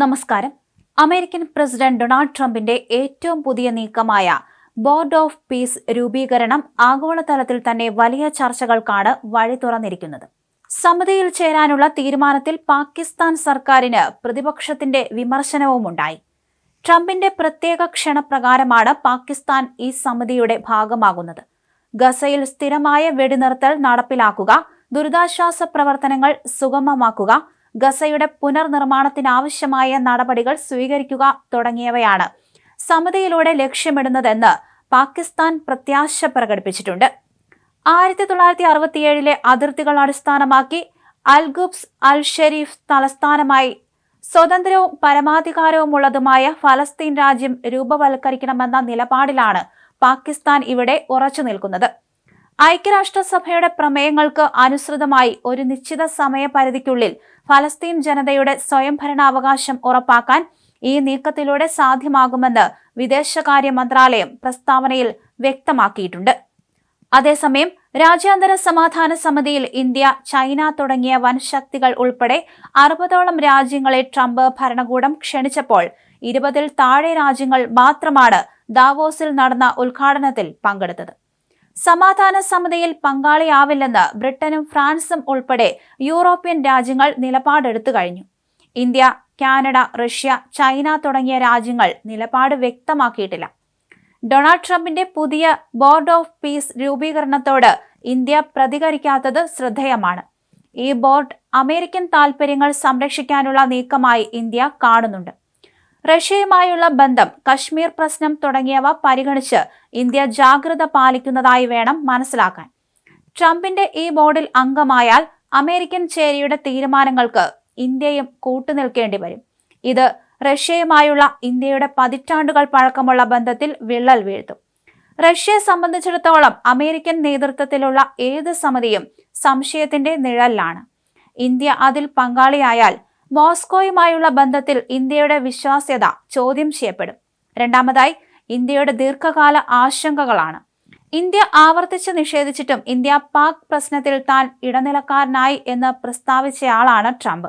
നമസ്കാരം. American president Donald ട്രംപിന്റെ ഏറ്റവും പുതിയ നീക്കമായ ബോർഡ് ഓഫ് പീസ് രൂപീകരണം ആഗോളതലത്തിൽ തന്നെ വലിയ ചർച്ചകൾക്കാണ് വഴി തുറന്നിരിക്കുന്നത്. സമിതിയിൽ ചേരാനുള്ള തീരുമാനത്തിൽ പാകിസ്ഥാൻ സർക്കാരിന് പ്രതിപക്ഷത്തിന്റെ വിമർശനവും ഉണ്ടായി. ട്രംപിന്റെ പ്രത്യേക ക്ഷണപ്രകാരമാണ് പാകിസ്ഥാൻ ഈ സമിതിയുടെ ഭാഗമാകുന്നത്. ഗസയിൽ സ്ഥിരമായ വെടിനിർത്തൽ നടപ്പിലാക്കുക ദുരിതാശ്വാസ പ്രവർത്തനങ്ങൾ സുഗമമാക്കുക ഗസയുടെ പുനർനിർമ്മാണത്തിനാവശ്യമായ നടപടികൾ സ്വീകരിക്കുക തുടങ്ങിയവയാണ് സമിതിയിലൂടെ ലക്ഷ്യമിടുന്നതെന്ന് പാകിസ്ഥാൻ പ്രത്യാശ പ്രകടിപ്പിച്ചിട്ടുണ്ട്. ആയിരത്തി തൊള്ളായിരത്തി അറുപത്തിയേഴിലെ അതിർത്തികൾ അടിസ്ഥാനമാക്കി അൽഗുബ്സ് അൽ ഷെരീഫ് തലസ്ഥാനമായി സ്വതന്ത്രവും പരമാധികാരവുമുള്ളതുമായ ഫലസ്തീൻ രാജ്യം രൂപവൽക്കരിക്കണമെന്ന നിലപാടിലാണ് പാകിസ്ഥാൻ ഇവിടെ ഉറച്ചു നിൽക്കുന്നത്. ഐക്യരാഷ്ട്രസഭയുടെ പ്രമേയങ്ങൾക്ക് അനുസൃതമായി ഒരു നിശ്ചിത സമയപരിധിക്കുള്ളിൽ ഫലസ്തീൻ ജനതയുടെ സ്വയംഭരണാവകാശം ഉറപ്പാക്കാൻ ഈ നീക്കത്തിലൂടെ സാധ്യമാകുമെന്ന് വിദേശകാര്യ മന്ത്രാലയം പ്രസ്താവനയിൽ വ്യക്തമാക്കിയിട്ടുണ്ട്. അതേസമയം രാജ്യാന്തര സമാധാന സമിതിയിൽ ഇന്ത്യ ചൈന തുടങ്ങിയ വൻശക്തികൾ ഉൾപ്പെടെ അറുപതോളം രാജ്യങ്ങളെ ട്രംപ് ഭരണകൂടം ക്ഷണിച്ചപ്പോൾ ഇരുപതിൽ താഴെ രാജ്യങ്ങൾ മാത്രമാണ് ദാവോസിൽ നടന്ന ഉദ്ഘാടനത്തിൽ പങ്കെടുത്തത്. സമാധാന സമിതിയിൽ പങ്കാളിയാവില്ലെന്ന് ബ്രിട്ടനും ഫ്രാൻസും ഉൾപ്പെടെ യൂറോപ്യൻ രാജ്യങ്ങൾ നിലപാടെടുത്തു കഴിഞ്ഞു. ഇന്ത്യ കാനഡ റഷ്യ ചൈന തുടങ്ങിയ രാജ്യങ്ങൾ നിലപാട് വ്യക്തമാക്കിയിട്ടില്ല. ഡൊണാൾഡ് ട്രംപിന്റെ പുതിയ ബോർഡ് ഓഫ് പീസ് രൂപീകരണത്തോട് ഇന്ത്യ പ്രതികരിക്കാത്തത് ശ്രദ്ധേയമാണ്. ഈ ബോർഡ് അമേരിക്കൻ താൽപര്യങ്ങൾ സംരക്ഷിക്കാനുള്ള നീക്കമായി ഇന്ത്യ കാണുന്നുണ്ട്. റഷ്യയുമായുള്ള ബന്ധം കശ്മീർ പ്രശ്നം തുടങ്ങിയവ പരിഗണിച്ച് ഇന്ത്യ ജാഗ്രത പാലിക്കുന്നതായി വേണം മനസ്സിലാക്കാൻ. ട്രംപിന്റെ ഈ ബോർഡിൽ അംഗമായാൽ അമേരിക്കൻ ചേരിയുടെ തീരുമാനങ്ങൾക്ക് ഇന്ത്യയും കൂട്ടുനിൽക്കേണ്ടി വരും. ഇത് റഷ്യയുമായുള്ള ഇന്ത്യയുടെ പതിറ്റാണ്ടുകൾ പഴക്കമുള്ള ബന്ധത്തിൽ വിള്ളൽ വീഴ്ത്തും. റഷ്യയെ സംബന്ധിച്ചിടത്തോളം അമേരിക്കൻ നേതൃത്വത്തിലുള്ള ഏത് സമിതിയും സംശയത്തിന്റെ നിഴലിലാണ്. ഇന്ത്യ അതിൽ പങ്കാളിയായാൽ മോസ്കോയുമായുള്ള ബന്ധത്തിൽ ഇന്ത്യയുടെ വിശ്വാസ്യത ചോദ്യം ചെയ്യപ്പെടും. രണ്ടാമതായി ഇന്ത്യയുടെ ദീർഘകാല ആശങ്കകളാണ്. ഇന്ത്യ ആവർത്തിച്ച് നിഷേധിച്ചിട്ടും ഇന്ത്യ പാക് പ്രശ്നത്തിൽ താൻ ഇടനിലക്കാരനായി എന്ന് പ്രസ്താവിച്ചയാളാണ് ട്രംപ്.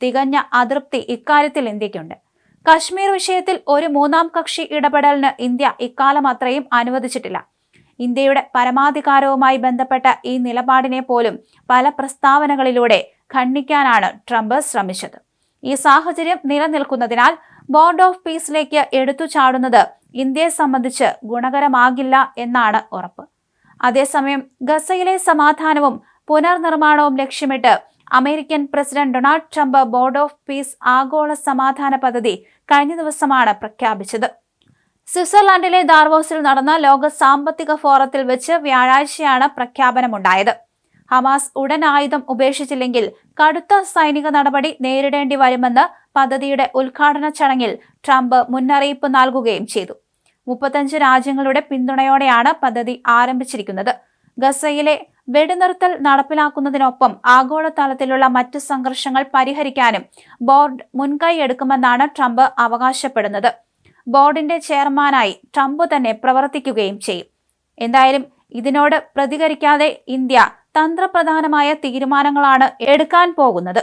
തികഞ്ഞ അതൃപ്തി ഇക്കാര്യത്തിൽ ഇന്ത്യക്കുണ്ട് കശ്മീർ വിഷയത്തിൽ ഒരു മൂന്നാം കക്ഷി ഇടപെടലിന് ഇന്ത്യ ഇക്കാലം അത്രയും അനുവദിച്ചിട്ടില്ല. ഇന്ത്യയുടെ പരമാധികാരവുമായി ബന്ധപ്പെട്ട ഈ നിലപാടിനെ പോലും പല പ്രസ്താവനകളിലൂടെ ഖണ്ഡിക്കാനാണ് ട്രംപ് ശ്രമിച്ചത്. ഈ സാഹചര്യം നിലനിൽക്കുന്നതിനാൽ ബോർഡ് ഓഫ് പീസിലേക്ക് എടുത്തു ചാടുന്നത് ഇന്ത്യയെ സംബന്ധിച്ച് ഗുണകരമാകില്ല എന്നാണ് ഉറപ്പ്. അതേസമയം ഗസയിലെ സമാധാനവും പുനർനിർമ്മാണവും ലക്ഷ്യമിട്ട് American president Donald Trump board of peace ആഗോള സമാധാന പദ്ധതി കഴിഞ്ഞ ദിവസമാണ് പ്രഖ്യാപിച്ചത്. സ്വിറ്റ്സർലാൻഡിലെ ദാർവോസിൽ നടന്ന ലോക സാമ്പത്തിക ഫോറത്തിൽ വെച്ച് വ്യാഴാഴ്ചയാണ് പ്രഖ്യാപനമുണ്ടായത്. ഹമാസ് ഉടൻ ആയുധം ഉപേക്ഷിച്ചില്ലെങ്കിൽ കടുത്ത സൈനിക നടപടി നേരിടേണ്ടി വരുമെന്ന് പദ്ധതിയുടെ ഉദ്ഘാടന ചടങ്ങിൽ ട്രംപ് മുന്നറിയിപ്പ് നൽകുകയും ചെയ്തു. മുപ്പത്തഞ്ച് രാജ്യങ്ങളുടെ പിന്തുണയോടെയാണ് പദ്ധതി ആരംഭിച്ചിരിക്കുന്നത്. ഗസയിലെ വെടിനിർത്തൽ നടപ്പിലാക്കുന്നതിനൊപ്പം ആഗോളതലത്തിലുള്ള മറ്റ് സംഘർഷങ്ങൾ പരിഹരിക്കാനും ബോർഡ് മുൻകൈ എടുക്കുമെന്നാണ് ട്രംപ് അവകാശപ്പെടുന്നത്. ബോർഡിന്റെ ചെയർമാനായി ട്രംപ് തന്നെ പ്രവർത്തിക്കുകയും ചെയ്യും. എന്തായാലും ഇതിനോട് പ്രതികരിക്കാതെ ഇന്ത്യ തന്ത്രപ്രധാനമായ തീരുമാനങ്ങളാണ് എടുക്കാൻ പോകുന്നത്.